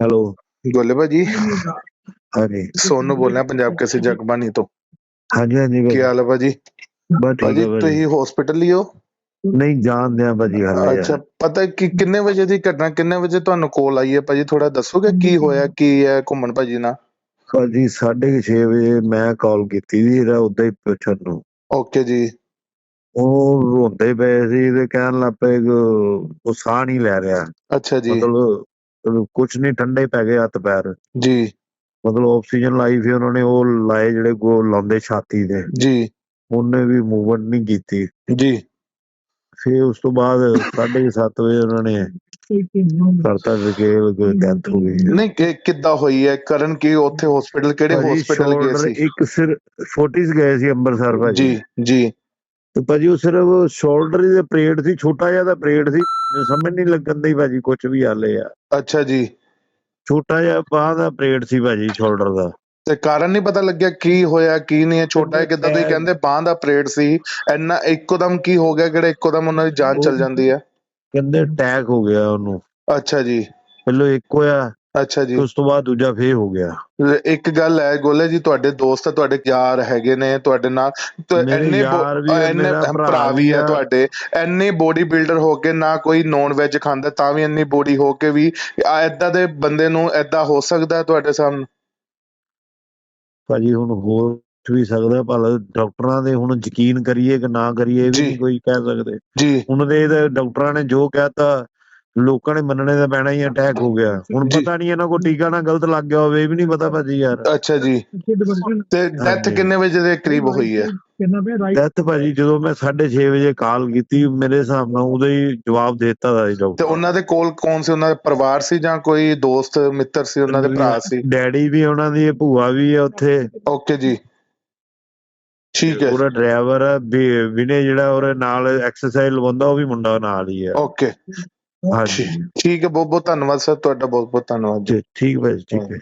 Hello. ਗੋਲੇ ਭਾਜੀ। ਹਾਂਜੀ। ਸੋਨੂ ਬੋਲ ਰਿਹਾ ਪੰਜਾਬ ਕਿਸੇ ਜਗਬਾਨੀ ਤੋਂ। ਹਾਂਜੀ ਹਾਂਜੀ ਕੀ ਹਾਲ ਹੈ ਭਾਜੀ? ਬਸ ਠੀਕ ਭਾਜੀ ਹੈ ਭਾਜੀ। ਤੁਸੀਂ ਹਸਪੀਟਲ ਹੀ ਹੋ? ਨਹੀਂ ਜਾਣਦੇ ਆ ਭਾਜੀ ਹਾਲੇ ਅੱਛਾ ਪਤਾ ਕਿ ਕਿੰਨੇ ਵਜੇ ਦੀ ਘਟਨਾ ਕਿੰਨੇ ਵਜੇ ਤੁਹਾਨੂੰ ਕਾਲ ਆਈ ਹੈ ਭਾਜੀ? ਥੋੜਾ ਦੱਸੋਗੇ ਕੀ ਹੋਇਆ ਕੀ ਹੈ ਘੁੰਮਣ ਭਾਜੀ ਨਾਲ? ਭਾਜੀ 6:30 ਵਜੇ ਮੈਂ ਕਾਲ ਕੀਤੀ ਸੀ ਇਹਦਾ ਉਦਾਂ ਹੀ ਪੁੱਛਣ ਨੂੰ। ਓਕੇ ਜੀ। ਉਹ ਰੋਂਦੇ ਪਏ ਸੀ ਤੇ ਕਹਿਣ ਲੱਗ ਪਏ ਕਿ ਉਹ ਸਾਹ ਨਹੀਂ ਲੈ ਰਿਹਾ। ਅੱਛਾ ਜੀ। ਮਤਲਬ ਕੁਝ ਨਹੀਂ ਠੰਡੇ ਪੈ ਗਏ ਹੱਥ ਪੈਰ। ਜੀ। ਮਤਲਬ ਆਕਸੀਜਨ ਲਾਈ ਫਿਰ ਉਹਨਾਂ ਨੇ ਉਹ ਲਾਏ ਜਿਹੜੇ ਗੋ ਲਾਉਂਦੇ ਛਾਤੀ ਤੇ ਜੀ। ਉਹਨੇ ਵੀ ਮੂਵਮੈਂਟ ਨਹੀਂ ਕੀਤੀ। ਜੀ। ਫਿਰ ਉਸ ਤੋਂ ਬਾਅਦ 7:30 ਵਜੇ ਉਹਨਾਂ ਨੇ ਕਰਤਾ ਕਿ ਡੈਥ ਹੋ ਗਈ। ਨਹੀਂ ਕਿ- ਕਿੱਦਾਂ ਹੋਈ ਹੈ? ਕਰਨ ਕੀ ਉੱਥੇ ਹਸਪੀਟਲ ਕਿਹੜੇ ਹਸਪੀਟਲ ਗਏ ਸੀ? ਇੱਕ ਸਿਰ ਫੋਰਟਿਸ ਗਏ ਸੀ ਅੰਮ੍ਰਿਤਸਰ ਭਾਜੀ। ਜੀ ਜੀ। ਤੇ ਭਾਜੀ ਉਹ ਸਿਰਫ ਸ਼ੋਲਡਰ ਦੇ ਪਰੇਡ ਸੀ ਛੋਟਾ ਜਿਹਾ ਦਾ ਪਰੇਡ ਸੀ। ਸਮਝ ਨਹੀਂ ਲੱਗਣ ਦੀ ਭਾਜੀ ਕੁਝ ਵੀ ਹਾਲੇ ਆ। ਅੱਛਾ ਜੀ। ਛੋਟਾ ਜਿਹਾ ਬਾਹ ਦਾ ਪਰੇਡ ਸੀ ਭਾਜੀ ਸ਼ੋਲਡਰ ਦਾ। ਤੇ ਕਾਰਨ ਨਹੀਂ ਪਤਾ ਲੱਗਿਆ ਕੀ ਹੋਇਆ ਕੀ ਨਹੀਂ ਹੈ? ਛੋਟਾ ਹੈ ਕਿੱਦਾਂ ਤੁਸੀਂ ਕਹਿੰਦੇ ਬਾਂਹ ਦਾ ਪਰੇਡ ਸੀ। ਇੰਨਾ ਇੱਕੋਦਮ ਕੀ ਹੋ ਗਿਆ ਕਿਹੜਾ ਇੱਕੋਦਮ ਉਹਨਾਂ ਦੀ ਜਾਨ ਚਲ ਜਾਂਦੀ ਹੈ? ਕਹਿੰਦੇ ਅਟੈਕ ਹੋ ਗਿਆ ਉਹਨੂੰ। ਅੱਛਾ ਜੀ। ਪਹਿਲਾਂ ਇੱਕ ਹੋਇਆ ਅੱਛਾ ਜੀ। ਤੇ ਉਸ ਤੋਂ ਬਾਅਦ ਦੂਜਾ ਫੇਰ ਹੋ ਗਿਆ। ਇੱਕ ਗੱਲ ਹੈ ਗੋਲੇ ਜੀ ਤੁਹਾਡੇ ਦੋਸਤ ਤੁਹਾਡੇ ਯਾਰ ਹੈਗੇ ਨੇ ਤੁਹਾਡੇ ਨਾਲ। ਤੇ ਮੇਰੇ ਇੰਨੇ ਬੋ- ਯਾਰ ਵੀ ਹੈ, ਇੰਨੇ ਮੇਰਾ ਭਰਾ ਭਰਾ ਵੀ ਹੈ ਵੀ ਆ। ਤੁਹਾਡੇ। ਇੰਨੇ ਬੋਡੀ ਬਿਲਡਰ ਹੋ ਕੇ ਨਾ ਕੋਈ ਨੌਨ ਵੈਜ ਖਾਂਦਾ ਤਾਂ ਵੀ ਇੰਨੀ ਬੋਡੀ ਹੋ ਕੇ ਵੀ ਐਦਾਂ ਦੇ ਬੰਦੇ ਨੂੰ ਐਦਾਂ ਹੋ ਸਕਦਾ ਹੈ ਤੁਹਾਡੇ ਸਾਹਮਣੇ? ਭਾਜੀ ਹੁਣ ਹੋ ਵੀ ਸਕਦਾ ਪਰ ਡਾਕਟਰਾਂ ਦੇ ਹੁਣ ਯਕੀਨ ਕਰੀਏ ਕਿ ਨਾ ਕਰੀਏ ਇਹ ਵੀ ਜੀ। ਨਹੀਂ ਕੋਈ ਕਹਿ ਸਕਦੇ। ਜੀ। ਹੁਣ ਦੇ ਡਾਕਟਰਾਂ ਨੇ ਜੋ ਕਹਿਤਾ ਲੋਕਾਂ ਨੇ ਮੰਨਣੇ ਦਾ ਪੈਣਾ ਹੀ ਅਟੈਕ ਹੋ ਗਿਆ। ਹੁਣ ਜੀ। ਪਤਾ ਨਹੀਂ ਇਹਨਾਂ ਕੋ ਟੀਕਾ ਨਾ ਗਲਤ ਲੱਗ ਗਿਆ ਹੋਵੇ ਇਹ ਵੀ ਨਹੀਂ ਪਤਾ ਭਾਜੀ ਯਾਰ। ਅੱਛਾ ਜੀ। ਤੇ ਡੈਥ। ਕਿੰਨੇ ਵਜੇ ਦੇ ਕਰੀਬ ਹੋਈ ਹੈ? ਡੈਥ ਭਾਜੀ ਜਦੋਂ ਮੈਂ 6:30 ਵਜੇ ਕਾਲ ਕੀਤੀ ਮੇਰੇ ਹਿਸਾਬ ਨਾਲ ਉਦੋਂ ਹੀ ਜਵਾਬ ਦੇ ਦਿੱਤਾ ਦਾ ਤੇ ਡਾਕਟਰ ਉਹਨਾਂ ਦੇ ਕੋਲ ਕੌਣ ਸੀ? ਉਹਨਾਂ ਦਾ ਪਰਿਵਾਰ ਸੀ ਜਾਂ ਕੋਈ ਦੋਸਤ ਮਿੱਤਰ ਸੀ? ਉਹਨਾਂ ਦੇ ਭਰਾ ਸੀ? ਡੈਡੀ ਵੀ ਉਹਨਾਂ ਦੀ ਭੂਆ ਵੀ ਹੈ ਉੱਥੇ। ਓਕੇ ਜੀ। ਠੀਕ ਹੈ। ਉਹਦਾ ਡਰਾਈਵਰ ਵਿਨੇ ਜਿਹੜਾ ਉਹਦੇ ਨਾਲ ਐਕਸਰਸਾਈਜ਼ ਲਵਾਉਂਦਾ ਉਹ ਵੀ ਮੁੰਡਾ ਨਾਲ ਹੀ ਹੈ ਓਕੇ ਹਾਂਜੀ। ਠੀਕ ਹੈ ਬਹੁਤ ਬਹੁਤ ਧੰਨਵਾਦ ਸਰ ਤੁਹਾਡਾ ਬਹੁਤ ਬਹੁਤ ਧੰਨਵਾਦ ਜੀ। ਠੀਕ ਭਾਜੀ ਠੀਕ ਹੈ।